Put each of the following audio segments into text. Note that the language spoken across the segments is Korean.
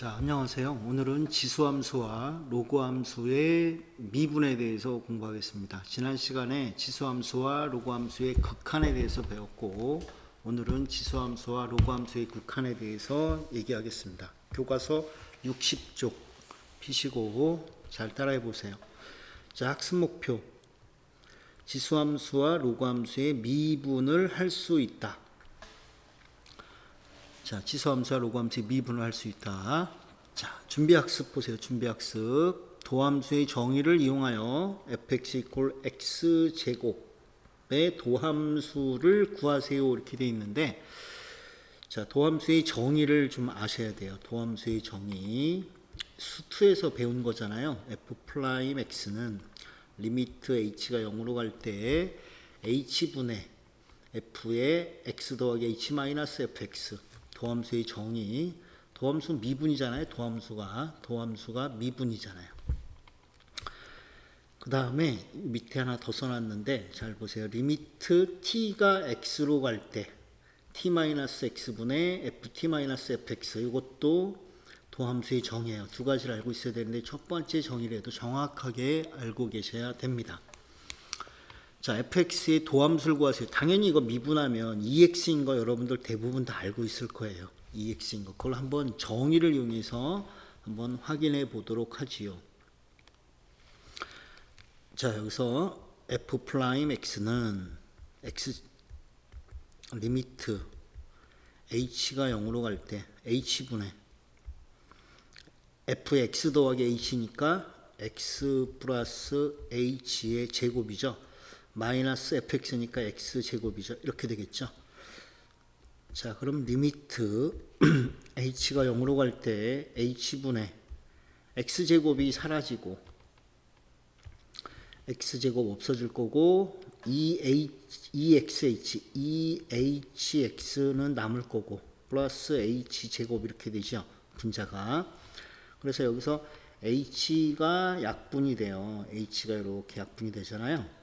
자, 안녕하세요. 오늘은 지수함수와 로그함수의 미분에 대해서 공부하겠습니다. 지난 시간에 지수함수와 로그함수의 극한에 대해서 배웠고 오늘은 지수함수와 로그함수의 극한에 대해서 얘기하겠습니다. 교과서 60쪽 피시고 잘 따라해 보세요. 자, 학습 목표. 지수함수와 로그함수의 미분을 할 수 있다. 자, 지수함수와 로그함수의 미분을 할 수 있다. 자, 준비학습 보세요. 준비학습. 도함수의 정의를 이용하여 fx 이퀄 x 제곱의 도함수를 구하세요. 이렇게 되어 있는데 자, 도함수의 정의를 좀 아셔야 돼요. 도함수의 정의. 수투에서 배운 거잖아요. f 프라임 x는 리미트 h가 0으로 갈 때 h분의 f의 x 더하기 h 마이너스 fx 도함수의 정의 도함수 미분이잖아요. 도함수가 도함수가 미분이잖아요. 그 다음에 밑에 하나 더 써놨는데 잘 보세요. 리미트 t가 x로 갈 때 t 마이너스 x분의 ft 마이너스 fx 이것도 도함수의 정의예요. 두 가지를 알고 있어야 되는데 첫 번째 정의라도 정확하게 알고 계셔야 됩니다. 자, fx의 도함수를 구하세요. 당연히 이거 미분하면 2x인 거 여러분들 대부분 다 알고 있을 거예요. 2x인 거. 그걸 한번 정의를 이용해서 한번 확인해 보도록 하지요. 자, 여기서 f 프라임 x는 x 리미트 h가 0으로 갈 때 h분의 fx 더하기 h니까 x 플러스 h의 제곱이죠. 마이너스 fx니까 x 제곱이죠. 이렇게 되겠죠. 자, 그럼 리미트 h가 0으로 갈 때 h분의 x 제곱이 사라지고 x 제곱 없어질 거고 e exh ehx는 남을 거고 플러스 h 제곱 이렇게 되죠. 분자가 그래서 여기서 h가 약분이 돼요. h가 이렇게 약분이 되잖아요.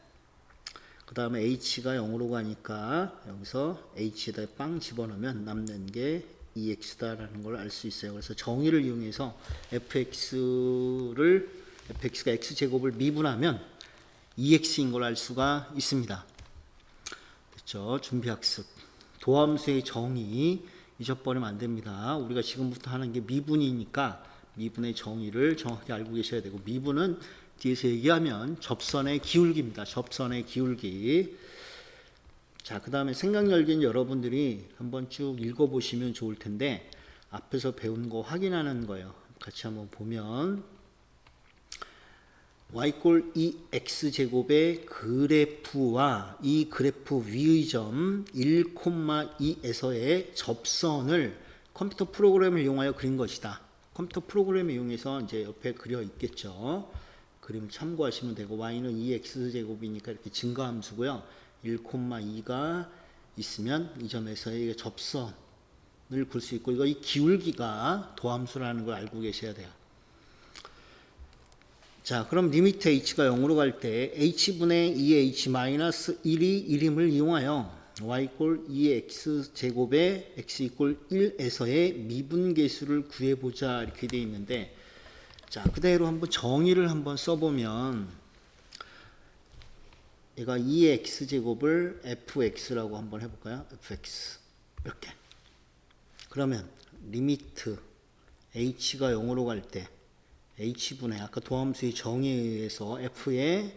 그 다음에 h가 0으로 가니까 여기서 h에다 빵 집어넣으면 남는 게 ex다라는 걸 알 수 있어요. 그래서 정의를 이용해서 fx를 fx가 x제곱을 미분하면 ex인 걸 알 수가 있습니다. 됐죠? 준비학습. 도함수의 정의 잊어버리면 안 됩니다. 우리가 지금부터 하는 게 미분이니까 미분의 정의를 정확히 알고 계셔야 되고 미분은 뒤에서 얘기하면 접선의 기울기입니다. 접선의 기울기. 자, 그 다음에 생각 열기는 여러분들이 한번 쭉 읽어보시면 좋을 텐데 앞에서 배운 거 확인하는 거예요. 같이 한번 보면 y꼴 2x 제곱의 그래프와 이 그래프 위의 점 1,2에서의 접선을 컴퓨터 프로그램을 이용하여 그린 것이다. 컴퓨터 프로그램을 이용해서 이제 옆에 그려 있겠죠. 그림 참고하시면 되고 y는 2x 제곱이니까 이렇게 증가함수고요. 1,2가 있으면 이 점에서의 접선을 볼 수 있고 이거 이 기울기가 도함수라는 걸 알고 계셔야 돼요. 자, 그럼 리미트 h가 0으로 갈 때 h분의 2h 마이너스 1이 1임을 이용하여 y 2x 제곱에 x 이꼴 1에서의 미분계수를 구해보자 이렇게 되어 있는데 자, 그대로 한번 정의를 한번 써보면 얘가 2x 제곱을 fx라고 한번 해볼까요? fx 이렇게. 그러면 리미트 h가 0으로 갈 때 h분의 아까 도함수의 정의에 의해서 f의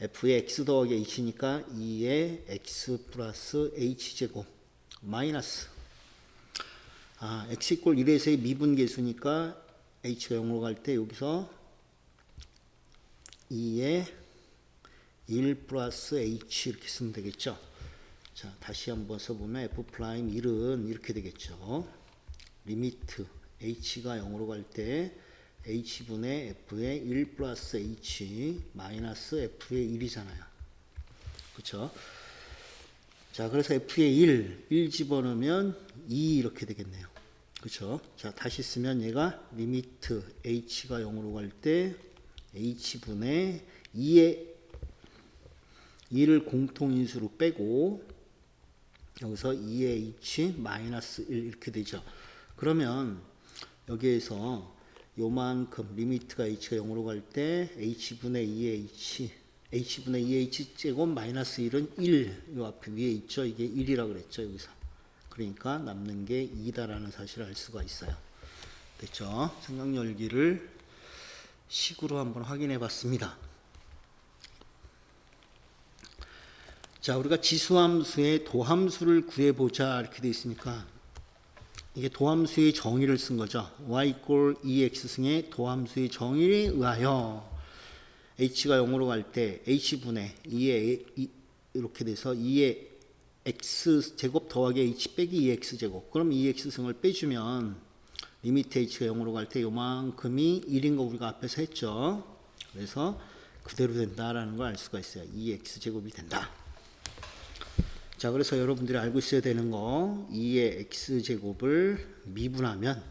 f의 x 더하기 h니까 2의 x 플러스 h제곱 마이너스. 아 x 이꼴 1에서의 미분계수니까 h가 0으로 갈 때 여기서 2의 1 플러스 h 이렇게 쓰면 되겠죠. 자, 다시 한번 써보면 f 프라임 1은 이렇게 되겠죠. 리미트 h가 0으로 갈 때 h분의 f의 1 플러스 h 마이너스 f의 1이잖아요. 그렇죠? 자, 그래서 f의 1, 1 집어넣으면 2 이렇게 되겠네요. 그렇죠? 자, 다시 쓰면 얘가 리미트 h가 0으로 갈 때 h분의 2의 2를 공통인수로 빼고 여기서 2의 h 마이너스 1 이렇게 되죠. 그러면 여기에서 요만큼 리미트가 h가 0으로 갈 때 h분의 2h h분의 2h 제곱 마이너스 1은 1. 요 앞에 위에 있죠. 이게 1이라 그랬죠. 여기서. 그러니까 남는 게 2다라는 사실을 알 수가 있어요. 됐죠? 생각 열기를 식으로 한번 확인해 봤습니다. 자, 우리가 지수함수의 도함수를 구해 보자 이렇게 돼 있으니까 이게 도함수의 정의를 쓴 거죠. y 꼴 2x 승의 도함수의 정의에 의하여 h가 0으로 갈 때 h분의 2의 이렇게 돼서 2의 x 제곱 더하기 h 빼기 2x 제곱 그럼 2x 승을 빼주면 리미트 h가 0으로 갈 때 요만큼이 1인 거 우리가 앞에서 했죠. 그래서 그대로 된다라는 걸 알 수가 있어요. 2x 제곱이 된다. 자, 그래서 여러분들이 알고 있어야 되는 거 2의 x제곱을 미분하면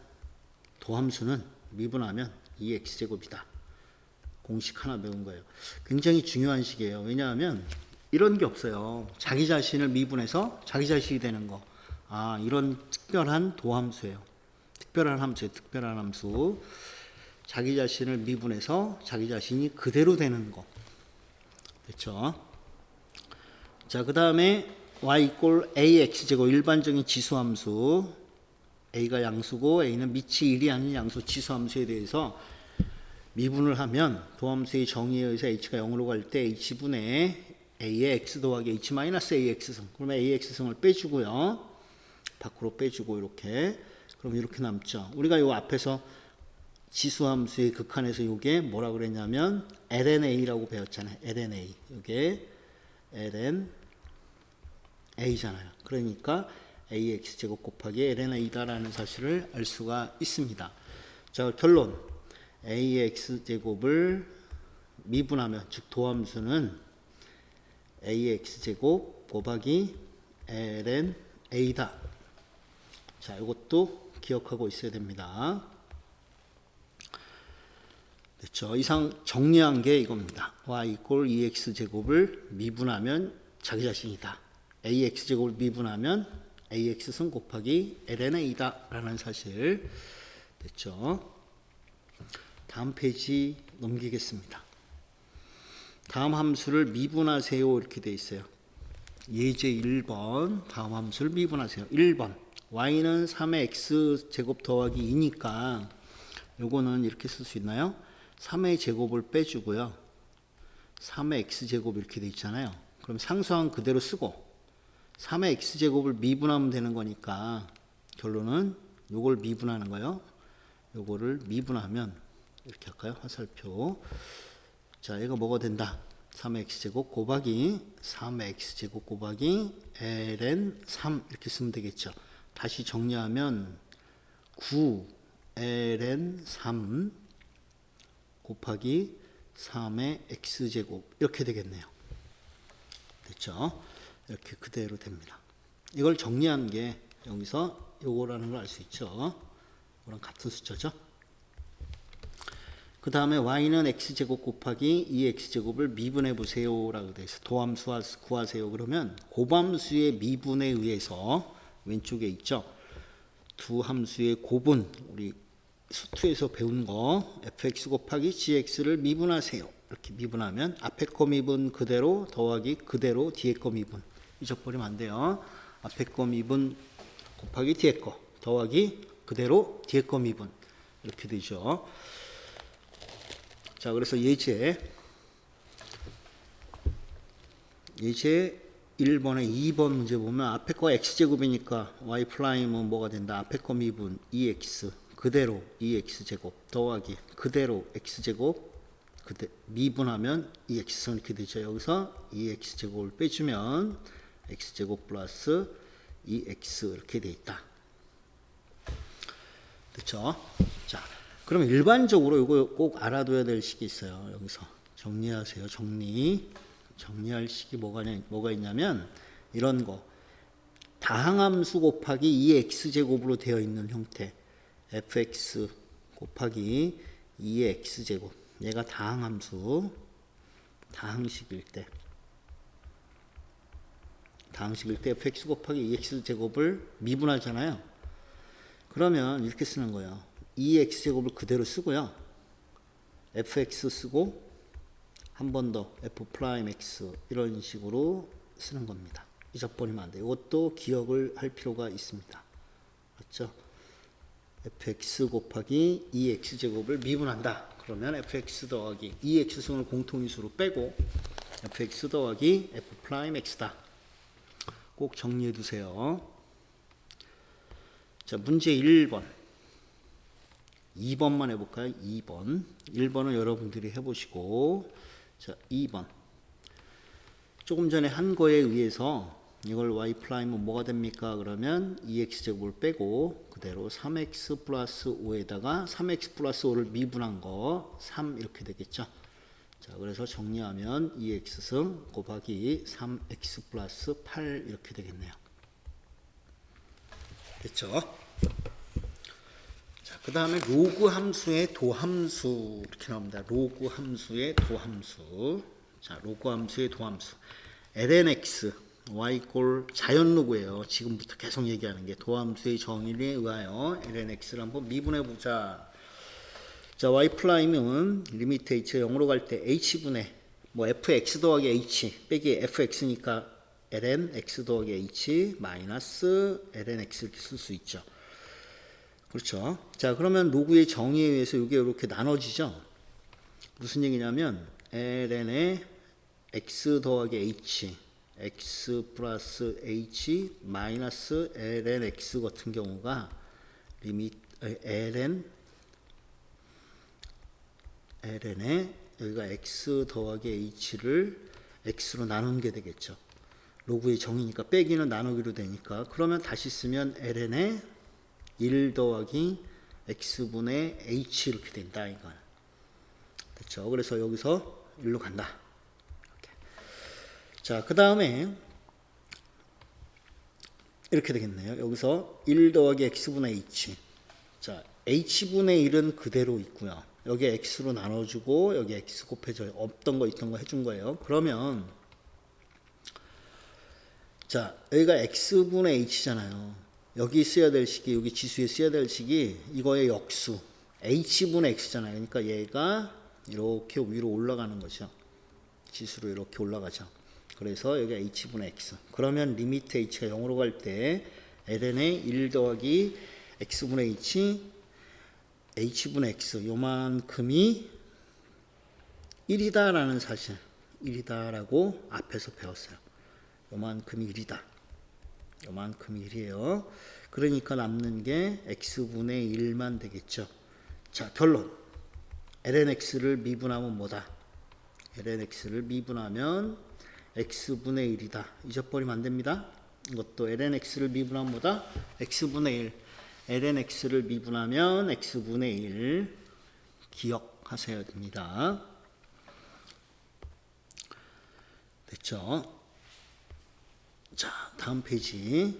도함수는 미분하면 2x제곱이다. 공식 하나 배운 거예요. 굉장히 중요한 식이에요. 왜냐하면 이런 게 없어요. 자기 자신을 미분해서 자기 자신이 되는 거. 아, 이런 특별한 도함수예요. 특별한 함수예요. 특별한 함수. 자기 자신을 미분해서 자기 자신이 그대로 되는 거. 됐죠? 자, 그 다음에 y 이꼴 ax 제곱 일반적인 지수함수 a가 양수고 a는 밑이 1이 아닌 양수 지수함수에 대해서 미분을 하면 도함수의 정의에 의해서 h가 0으로 갈 때 h분의 a의 x 더하기 h 마이너스 ax승 그러면 ax승을 빼주고요. 밖으로 빼주고 이렇게. 그럼 이렇게 남죠. 우리가 요 앞에서 지수함수의 극한에서 요게 뭐라 그랬냐면 lna라고 배웠잖아요. Lna 요게 ln a잖아요. 그러니까 ax 제곱 곱하기 ln a다라는 사실을 알 수가 있습니다. 자 결론. Ax 제곱을 미분하면 즉 도함수는 ax 제곱 곱하기 ln a다. 자 이것도 기억하고 있어야 됩니다. 됐죠. 이상 정리한 게 이겁니다. y 이꼴 2x 제곱을 미분하면 자기 자신이다. ax제곱을 미분하면 ax승 곱하기 lna다 라는 사실 됐죠. 다음 페이지 넘기겠습니다. 다음 함수를 미분하세요 이렇게 돼 있어요. 예제 1번 다음 함수를 미분하세요. 1번 y는 3의 x 제곱 더하기 2니까 요거는 이렇게 쓸 수 있나요? 3의 제곱을 빼주고요. 3의 x제곱 이렇게 돼 있잖아요. 그럼 상수항 그대로 쓰고 3의 x제곱을 미분하면 되는 거니까 결론은 요걸 미분하는 거예요. 요거를 미분하면 이렇게 할까요? 화살표. 자, 얘가 뭐가 된다? 3의 x제곱 곱하기 3의 x제곱 곱하기 ln 3 이렇게 쓰면 되겠죠. 다시 정리하면 9 ln 3 곱하기 3의 x제곱 이렇게 되겠네요. 됐죠? 이렇게 그대로 됩니다. 이걸 정리한 게 여기서 요거라는 걸 알 수 있죠. 이거랑 같은 숫자죠. 그 다음에 y는 x제곱 곱하기 2x제곱을 미분해 보세요 라고 되어 있어 도함수 구하세요. 그러면 고함수의 미분에 의해서 왼쪽에 있죠. 두 함수의 고분 우리 수투에서 배운 거 fx 곱하기 gx를 미분하세요. 이렇게 미분하면 앞에 거 미분 그대로 더하기 그대로 뒤에 거 미분 잊어버리면 안 돼요. 앞에 거 미분 곱하기 뒤에 거 더하기 그대로 뒤에 거 미분 이렇게 되죠. 자, 그래서 예제 예제 1번에 2번 문제 보면 앞에 거 x제곱이니까 y 프라임은 뭐가 된다? 앞에 거 미분 2x 그대로 2x제곱 더하기 그대로 x제곱 그대 미분하면 2x 이렇게 되죠. 여기서 2x제곱을 빼주면 x제곱 플러스 2x 이렇게 돼 있다. 그렇죠? 자, 그럼 일반적으로 이거 꼭 알아둬야 될 식이 있어요. 여기서 정리하세요. 정리. 정리할 식이 뭐가, 뭐가 있냐면 이런 거. 다항함수 곱하기 2x 제곱으로 되어 있는 형태. fx 곱하기 2x 제곱. 얘가 다항함수. 다항식일 때. 다항식일 때 fx 곱하기 2x 제곱을 미분하잖아요. 그러면 이렇게 쓰는 거예요. 2x 제곱을 그대로 쓰고요. fx 쓰고 한 번 더 f 프라임 x 이런 식으로 쓰는 겁니다. 잊어버리면 안 돼요. 이것도 기억을 할 필요가 있습니다. 맞죠? fx 곱하기 2x 제곱을 미분한다. 그러면 fx 더하기 2x 승을 공통인수로 빼고 fx 더하기 f 프라임 x다. 꼭 정리해 두세요. 자, 문제 1번. 2번만 해볼까요? 2번. 1번은 여러분들이 해보시고, 자, 2번. 조금 전에 한 거에 의해서 이걸 y 프라임은 뭐가 됩니까? 그러면 2x 제곱을 빼고 그대로 3x 플러스 5에다가 3x 플러스 5를 미분한 거 3 이렇게 되겠죠. 자, 그래서 정리하면 2x승 곱하기 3x 플러스 8 이렇게 되겠네요. 됐죠? 자, 그 다음에 로그 함수의 도함수 이렇게 나옵니다. 로그 함수의 도함수. 자, 로그 함수의 도함수. lnx y 꼴 자연 로그예요. 지금부터 계속 얘기하는 게 도함수의 정의에 의하여 lnx를 한번 미분해 보자. 자, y 프라임은 리미트 h가 0으로 갈 때 h분의 뭐 fx 더하기 h 빼기 fx니까 ln x 더하기 h 마이너스 ln x 이렇게 쓸 수 있죠. 그렇죠. 자, 그러면 로그의 정의에 의해서 이게 이렇게 나눠지죠. 무슨 얘기냐면 ln의 x 더하기 h x 플러스 h 마이너스 ln x 같은 경우가 리밋 ln ln에 여기가 x 더하기 h를 x로 나누는 게 되겠죠. 로그의 정의니까 빼기는 나누기로 되니까 그러면 다시 쓰면 ln에 1 더하기 x분의 h 이렇게 된다 이거. 됐죠. 그래서 여기서 1로 간다. 자, 그 다음에 이렇게 되겠네요. 여기서 1 더하기 x분의 h. 자, h분의 1은 그대로 있고요. 여기 x로 나눠주고 여기 x 곱해줘요. 없던 거 있던 거 해준 거예요. 그러면 자 여기가 x분의 h잖아요. 여기 써야 될 식이 여기 지수에 써야 될 식이 이거의 역수 h분의 x잖아요. 그러니까 얘가 이렇게 위로 올라가는 거죠. 지수로 이렇게 올라가죠. 그래서 여기 h분의 x. 그러면 리미트 h가 0으로 갈 때 ln의 1 더하기 x분의 h h분의 x 요만큼이 1이다라는 사실 1이다라고 앞에서 배웠어요. 요만큼이 1이다. 요만큼이 1이에요. 그러니까 남는 게 x분의 1만 되겠죠. 자, 결론. lnx를 미분하면 뭐다? lnx를 미분하면 x분의 1이다. 잊어버리면 안 됩니다. 이것도 lnx를 미분하면 뭐다? x분의 1. lnx를 미분하면 x분의 1 기억하셔야 됩니다. 됐죠? 자, 다음 페이지.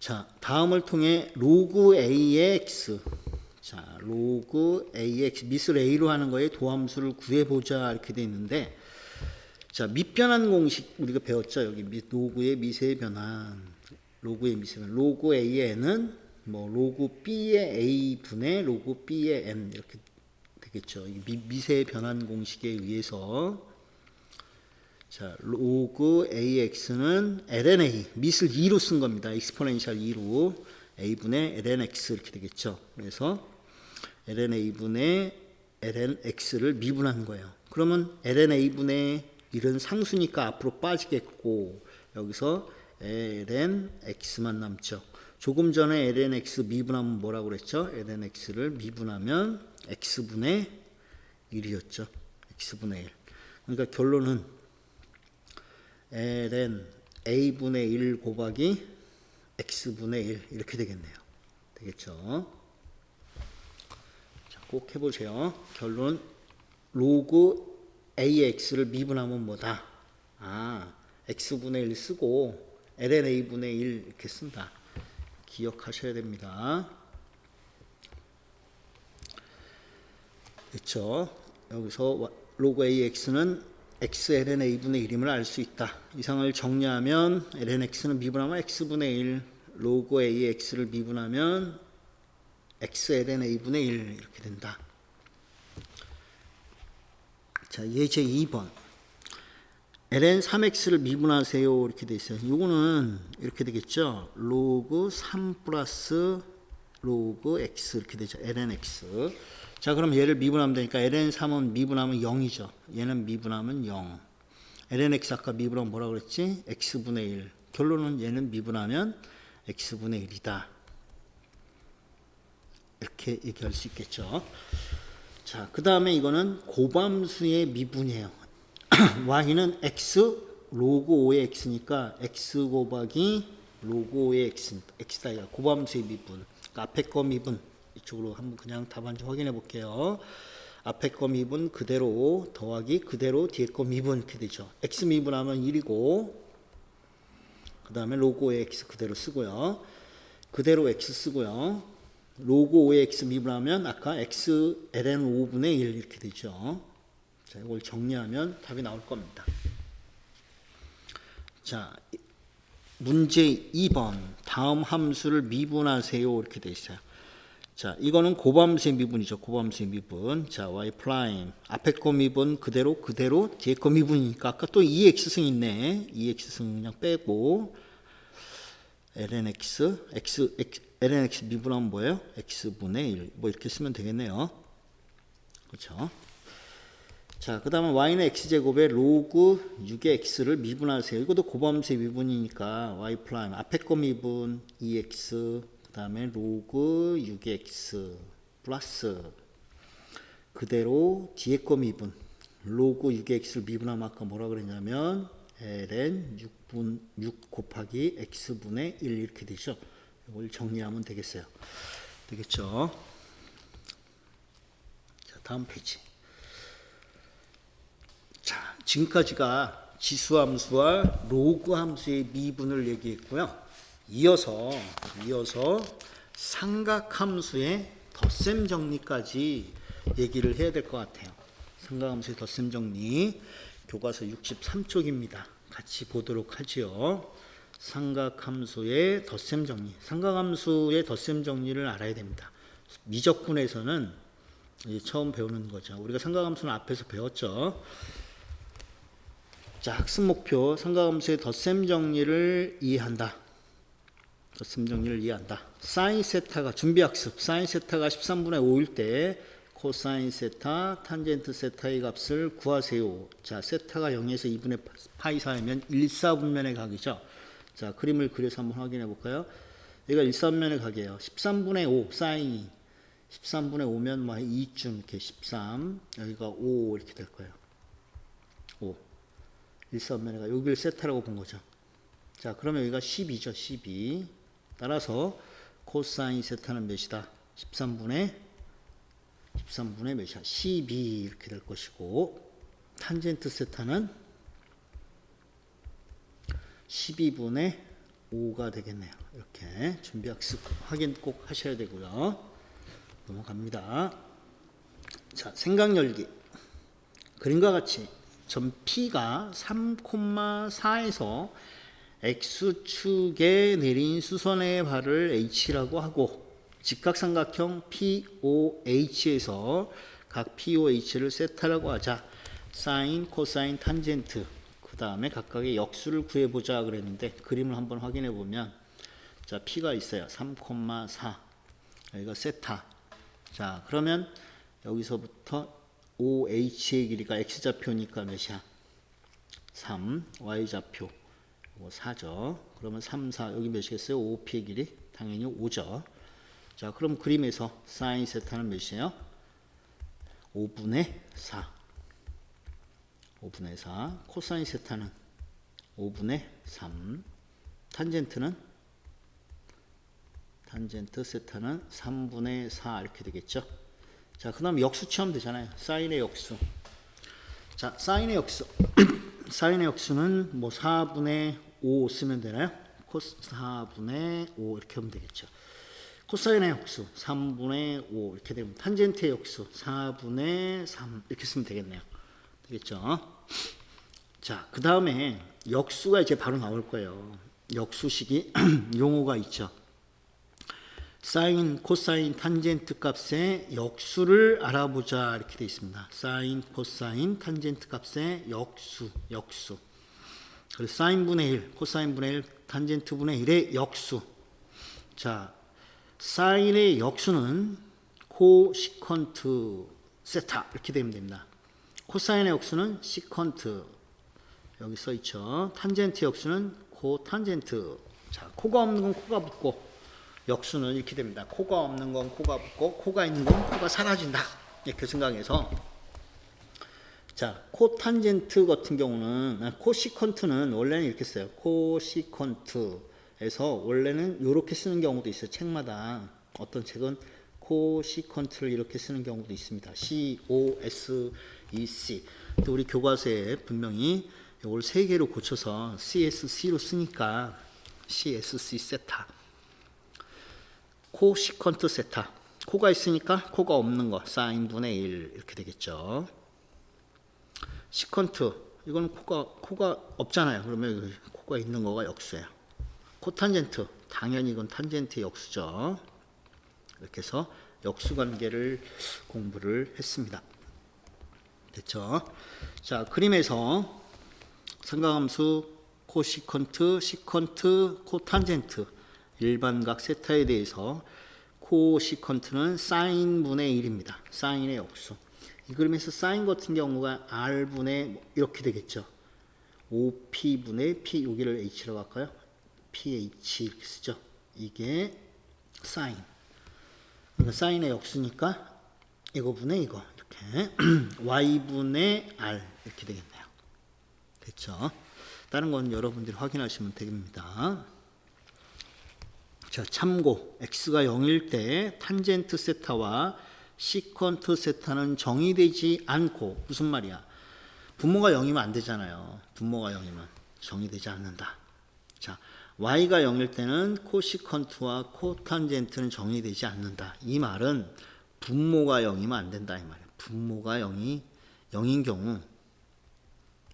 자, 다음을 통해 로그 a의 x. 자, 로그 a의 x. 미술 a로 하는 거에 도함수를 구해 보자. 이렇게 돼 있는데, 자, 밑변환 공식 우리가 배웠죠. 여기 미, 로그의 미세 변환. 로그의 미세 변환. 로그 a의 n은 뭐 로그 b의 a 분의 로그 b의 n 이렇게 되겠죠. 이 미, 미세 변환 공식에 의해서 자, 로그 AX는 LNA, 밑을 2로 쓴 겁니다. 익스포넨셜 2로 A분의 LNX 이렇게 되겠죠. 그래서 LNA분의 LNX를 미분한 거예요. 그러면 LNA분의 1은 상수니까 앞으로 빠지겠고 여기서 LNX만 남죠. 조금 전에 LNX 미분하면 뭐라고 그랬죠? LNX를 미분하면 X분의 1이었죠. X분의 1. 그러니까 결론은 ln a분의 1 곱하기 x분의 1 이렇게 되겠네요. 되겠죠? 자, 꼭 해보세요. 결론 로그 ax를 미분하면 뭐다? 아, x분의 1 쓰고 ln a분의 1 이렇게 쓴다. 기억하셔야 됩니다. 그렇죠? 여기서 로그 ax는 x ln a분의 1임을 알 수 있다. 이상을 정리하면 ln x는 미분하면 x분의 1, 로그 AX를 미분하면 XLN A분의 1 이렇게 된다. 자, 예제 2번. ln 3x를 미분하세요 이렇게 돼 있어요. 이거는 이렇게 되겠죠. 로그 3 플러스 로그 x 이렇게 되죠. ln x. 자, 그럼 얘를 미분하면 되니까 ln 3은 미분하면 0이죠. 얘는 미분하면 0. ln x 아까 미분하면 뭐라 그랬지? x분의 1. 결론은 얘는 미분하면 x분의 1이다. 이렇게 얘기할 수 있겠죠. 자, 그 다음에 이거는 고함수의 미분이에요. y는 x 로그 5의 x니까 x 곱하기 로그 5의 x, x다 이거 고함수의 미분. 그러니까 앞에 거 미분 이쪽으로 한번 그냥 답안지 확인해 볼게요. 앞에 거 미분 그대로 더하기 그대로 뒤에 거 미분 이렇게 되죠. x 미분하면 1이고 그 다음에 5의 x 그대로 쓰고요. 그대로 x 쓰고요. 5의 x 미분하면 아까 x ln 5분의 1 이렇게 되죠. 자, 이걸 정리하면 답이 나올 겁니다. 자, 문제 2번 다음 함수를 미분하세요 이렇게 돼 있어요. 자, 이거는 고함수의 미분이죠. 고함수의 미분. 자, y 프라임 앞에 거 미분 그대로 그대로 뒤에 거 미분이니까 아까 또 2x승 있네. 2x승 그냥 빼고 ln x x, x ln x 미분하면 뭐예요? x분의 1. 뭐 이렇게 쓰면 되겠네요. 그렇죠? 자, 그 다음에 y는 x제곱에 로그 6의 x를 미분하세요. 이것도 고범수의 미분이니까 y 프라임 앞에 거 미분 2x 그 다음에 로그 6의 x 플러스 그대로 뒤에 거 미분 로그 6의 x를 미분하면 아까 뭐라 그랬냐면 ln 6분 6 곱하기 x분의 1 이렇게 되죠. 이걸 정리하면 되겠어요. 되겠죠? 자, 다음 페이지. 자, 지금까지가 지수 함수와 로그 함수의 미분을 얘기했고요. 이어서 이어서 삼각함수의 덧셈 정리까지 얘기를 해야 될 것 같아요. 삼각함수의 덧셈 정리 교과서 63쪽입니다. 같이 보도록 하지요. 삼각함수의 덧셈 정리. 삼각함수의 덧셈 정리를 알아야 됩니다. 미적분에서는 처음 배우는 거죠. 우리가 삼각함수는 앞에서 배웠죠. 자, 학습 목표 삼각함수의 덧셈 정리를 이해한다. 정리를 이해한다. 사인 세타가 준비 학습. 사인 세타가 13분의 5일 때 코사인 세타, 탄젠트 세타의 값을 구하세요. 자, 세타가 0에서 2분의 파이 사이면 1, 4분면의 각이죠. 자, 그림을 그려서 한번 확인해 볼까요? 여기가 1, 4분면의 각이에요. 13분의 5 사인이 13분의 5면 뭐 2쯤 이렇게 13 여기가 5 이렇게 될 거예요. 5 1사분면에가 여기를 세타라고 본 거죠. 자, 그러면 여기가 12죠. 12. 따라서 코사인 세타는 몇이다? 13분의 13분의 몇이야? 12 이렇게 될 것이고 탄젠트 세타는 12분의 5가 되겠네요. 이렇게 준비 학습 확인 꼭 하셔야 되고요. 넘어갑니다. 자, 생각 열기. 그림과 같이 점 P가 3,4에서 X축에 내린 수선의 발을 H라고 하고 직각삼각형 POH에서 각 POH를 세타라고 하자. 사인, 코사인, 탄젠트 그 다음에 각각의 역수를 구해보자 그랬는데 그림을 한번 확인해 보면 자 P가 있어요. 3,4 여기가 세타 자 그러면 여기서부터 OH의 길이가 X좌표니까 몇이야? 3 Y좌표 뭐 4죠. 그러면 3, 4 여기 몇이겠어요? OP의 길이 당연히 5죠. 자 그럼 그림에서 사인 세타는 몇이에요? 5분의 4 5분의 4 코사인 세타는 5분의 3 탄젠트는 탄젠트 세타는 3분의 4 이렇게 되겠죠. 자, 그 다음 역수 취하면 되잖아요. 사인의 역수. 자, 사인의 역수. 사인의 역수는 뭐 4분의 5 쓰면 되나요? 코스 4분의 5 이렇게 하면 되겠죠. 코사인의 역수 3분의 5 이렇게 되면 탄젠트의 역수 4분의 3 이렇게 쓰면 되겠네요. 되겠죠? 자, 그 다음에 역수가 이제 바로 나올 거예요. 역수식이 용어가 있죠. 사인, 코사인, 탄젠트 값의 역수를 알아보자 이렇게 돼 있습니다. 사인, 코사인, 탄젠트 값의 역수, 역수. 그래서 사인 분의 1, 코사인 분의 1, 탄젠트 분의 1의 역수. 자, 사인의 역수는 코시컨트 세타 이렇게 되면 됩니다. 코사인의 역수는 시컨트 여기 써 있죠. 탄젠트 역수는 코탄젠트. 자, 코가 없는 건 코가 붙고 역수는 이렇게 됩니다. 코가 없는 건 코가 붙고 코가 있는 건 코가 사라진다. 이렇게 생각해서 자, 코탄젠트 같은 경우는 아, 코시컨트는 원래는 이렇게 써요. 코시컨트에서 원래는 이렇게 쓰는 경우도 있어요. 책마다 어떤 책은 코시컨트를 이렇게 쓰는 경우도 있습니다. C O S E C. 또 우리 교과서에 분명히 이걸 세 개로 고쳐서 CSC로 쓰니까 CSC 세타. 코시컨트 세타. 코가 있으니까 코가 없는 거 사인 분의 1 이렇게 되겠죠. 시컨트 이건 코가 코가 없잖아요. 그러면 여기 코가 있는 거가 역수예요. 코탄젠트 당연히 이건 탄젠트의 역수죠. 이렇게 해서 역수 관계를 공부를 했습니다. 됐죠? 자, 그림에서 삼각함수 코시컨트, 시컨트, 코탄젠트 일반각 세타에 대해서 코시컨트는 사인 분의 1입니다. 사인의 역수. 이 그림에서 사인 같은 경우가 R분의 이렇게 되겠죠. 5P분의 P 여기를 H라고 할까요? PH 이렇게 쓰죠. 이게 사인. 그러니까 사인의 역수니까 이거분의 이거 이렇게 Y분의 R 이렇게 되겠네요. 됐죠? 다른 건 여러분들이 확인하시면 됩니다. 자, 참고 x가 0일 때 탄젠트 세타와 시컨트 세타는 정의되지 않고 무슨 말이야? 분모가 0이면 안 되잖아요. 분모가 0이면 정의되지 않는다. 자, y가 0일 때는 코시컨트와 코탄젠트는 정의되지 않는다. 이 말은 분모가 0이면 안 된다 이 말이야. 분모가 0이 0인 경우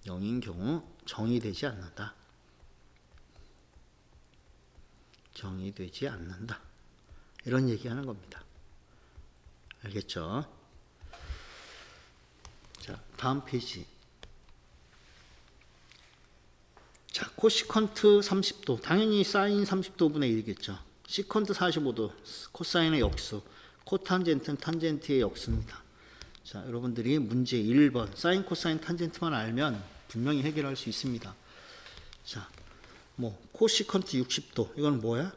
0인 경우 정의되지 않는다. 정의되지 않는다. 이런 얘기하는 겁니다. 알겠죠? 자, 다음 페이지. 자, 코시컨트 30도. 당연히 사인 30도 분의 1이겠죠. 시컨트 45도. 코사인의 역수. 코탄젠트는 탄젠트의 역수입니다. 자, 여러분들이 문제 1번. 사인, 코사인, 탄젠트만 알면 분명히 해결할 수 있습니다. 자, 뭐 코시컨트 60도. 이건 뭐야?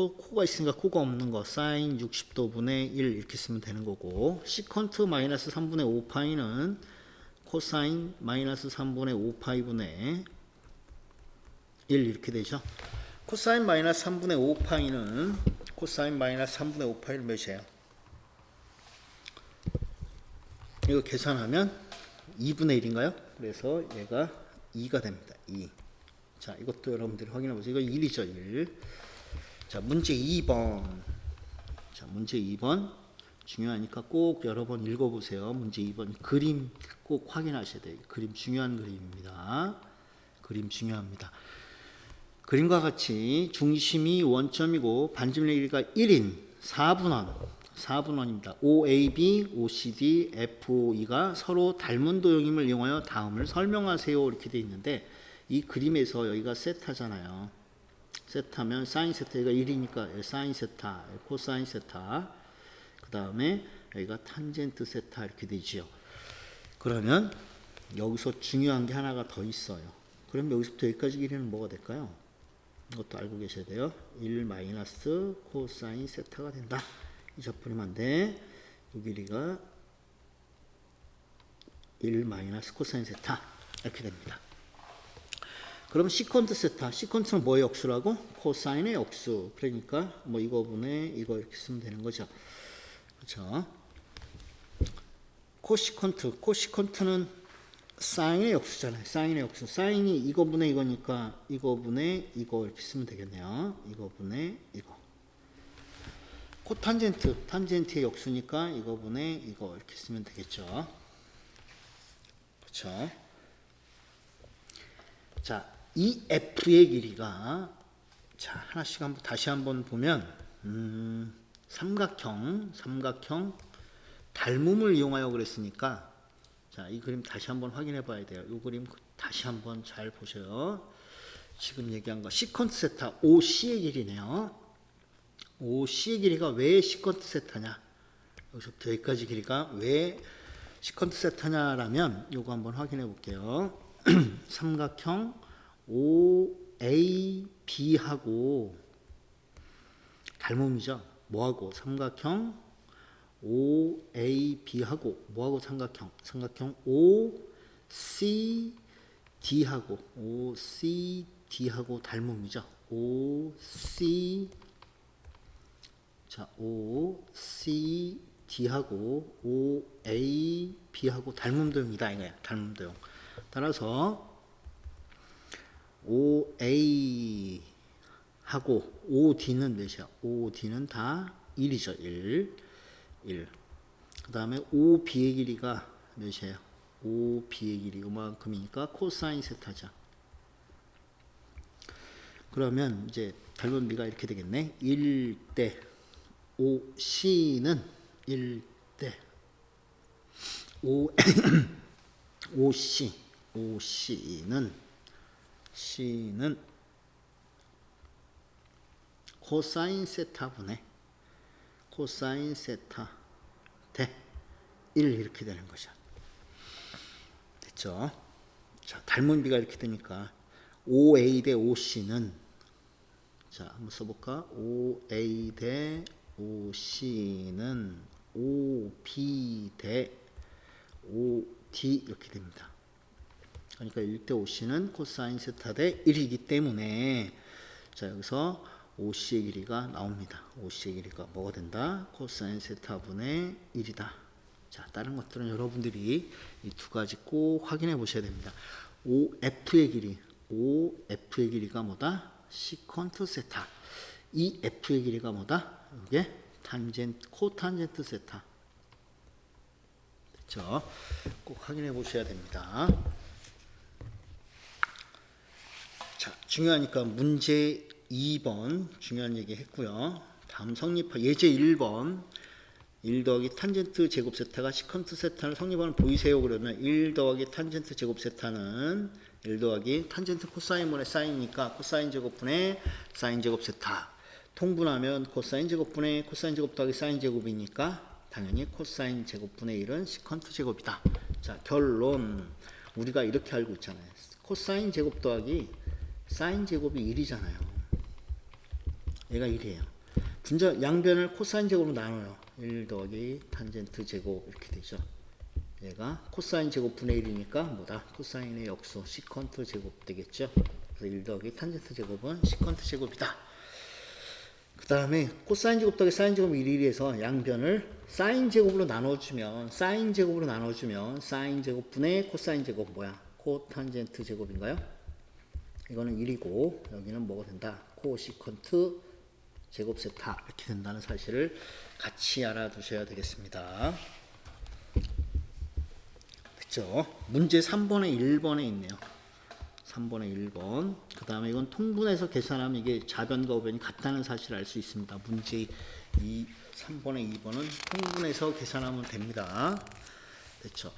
코, 코가 있으니까 코가 없는 거. 사인 60도 분의 1 이렇게 쓰면 되는 거고. 시컨트 마이너스 3분의 5파이는 코사인 마이너스 3분의 5파이 분의 1 이렇게 되죠. 코사인 마이너스 3분의 5파이는 코사인 마이너스 3분의 5파이는 몇이에요? 이거 계산하면 2분의 1인가요? 그래서 얘가 2가 됩니다. 2. 자, 이것도 여러분들이 확인해 보세요. 이거 1이죠, 1. 자, 문제 2번. 자, 문제 2번. 중요하니까 꼭 여러 번 읽어보세요. 문제 2번. 그림 꼭 확인하셔야 돼요. 그림 중요한 그림입니다. 그림 중요합니다. 그림과 같이 중심이 원점이고 반지름의 길이가 1인 4분원 4분원입니다. OAB, OCD, FOE가 서로 닮은 도형임을 이용하여 다음을 설명하세요 이렇게 되어 있는데 이 그림에서 여기가 세타잖아요. 세타면 사인 세타가 1이니까 사인 세타, 코사인 세타 그 다음에 여기가 탄젠트 세타 이렇게 되지요. 그러면 여기서 중요한 게 하나가 더 있어요. 그럼 여기서부터 여기까지 길이는 뭐가 될까요? 이것도 알고 계셔야 돼요. 1 마이너스 코사인 세타가 된다. 이 접근이면 안 돼. 이 길이가 1 마이너스 코사인 세타 이렇게 됩니다. 그럼 시컨트 세타, 시컨트는 뭐의 역수라고? 코사인의 역수. 그러니까 뭐 이거 분의 이거 이렇게 쓰면 되는 거죠. 그렇죠? 코시컨트, 코시컨트는 사인의 역수잖아요. 사인의 역수. 사인이 이거 분의 이거니까 이거 분의 이거 이렇게 쓰면 되겠네요. 이거 분의 이거. 코탄젠트, 탄젠트의 역수니까 이거 분의 이거 이렇게 쓰면 되겠죠. 그렇죠? 자, 이 f의 길이가 자, 하나씩 한번 다시 한번 보면 음, 삼각형, 삼각형 닮음을 이용하여 그랬으니까 자, 이 그림 다시 한번 확인해 봐야 돼요. 이 그림 다시 한번 잘 보셔요. 지금 얘기한 거 시퀀트 세타 OC의 길이네요. OC의 길이가 왜 시퀀트 세타냐? 여기서부터 여기까지 길이가 왜 시퀀트 세타냐라면 요거 한번 확인해 볼게요. 삼각형 OAB하고 닮음이죠. 뭐하고 삼각형 OAB하고 뭐하고 삼각형 삼각형 OCD하고 OCD하고 닮음이죠. OC 자, OCD하고 OAB하고 닮음 도형이다 이거야. 닮음 도형. 따라서 OA 하고 OD는 몇이야? OD는 다 1이죠. 1. 1. 그 다음에 OB의 길이가 몇이에요? OB의 길이 요만큼이니까 코사인 세타죠. 그러면 이제 닮은 비가 이렇게 되겠네. 1대 OC는 1대 O OC OC는 C는 코사인 세타분의 코사인 세타 대 1 이렇게 되는 거죠. 됐죠? 자, 닮은 비가 이렇게 되니까 OA 대 OC는 자, 한번 써볼까? OA 대 OC는 OB 대 OD 이렇게 됩니다. 그러니까 1대 OC는 코사인 세타 대 1이기 때문에 자 여기서 OC의 길이가 나옵니다. OC의 길이가 뭐가 된다? 코사인 세타분의 1이다. 자 다른 것들은 여러분들이 이 두 가지 꼭 확인해 보셔야 됩니다. OF의 길이 OF의 길이가 뭐다? 시퀀트 세타. 이 F의 길이가 뭐다? 이게 탄젠 코탄젠트 세타. 됐죠? 꼭 확인해 보셔야 됩니다. 자, 중요하니까 문제 2번 중요한 얘기 했고요. 다음 성립 예제 1번 1 더하기 탄젠트 제곱 세타가 시컨트 세타를 성립하는 보이세요 그러면 1 더하기 탄젠트 제곱 세타는 1 더하기 탄젠트 코사인분의 사인이니까 코사인 제곱분의 사인 제곱 세타 통분하면 코사인 제곱분의 코사인 제곱 더하기 사인 제곱이니까 당연히 코사인 제곱분의 1은 시컨트 제곱이다. 자 결론 우리가 이렇게 알고 있잖아요. 코사인 제곱 더하기 사인 제곱이 1이잖아요. 얘가 1이에요. 분자 양변을 코사인 제곱으로 나눠요. 1 더하기 탄젠트 제곱 이렇게 되죠. 얘가 코사인 제곱 분의 1이니까 뭐다? 코사인의 역수 시컨트 제곱 되겠죠. 그래서 1 더하기 탄젠트 제곱은 시컨트 제곱이다. 그 다음에 코사인 제곱 더하기 사인 제곱 1일에서 양변을 사인 제곱으로 나눠주면 사인 제곱으로 나눠주면 사인 제곱 분의 코사인 제곱 뭐야? 코탄젠트 제곱인가요? 이거는 1이고 여기는 뭐가 된다? 코시컨트 제곱 세타 이렇게 된다는 사실을 같이 알아두셔야 되겠습니다. 됐죠? 문제 3번에 1번에 있네요. 3번에 1번. 그 다음에 이건 통분해서 계산하면 이게 좌변과 우변이 같다는 사실을 알 수 있습니다. 문제 2, 3번에 2번은 통분해서 계산하면 됩니다. 됐죠?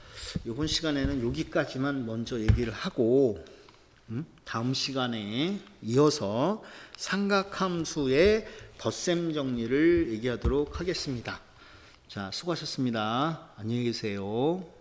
이번 시간에는 여기까지만 먼저 얘기를 하고 음? 다음 시간에 이어서 삼각함수의 덧셈 정리를 얘기하도록 하겠습니다. 자, 수고하셨습니다. 안녕히 계세요.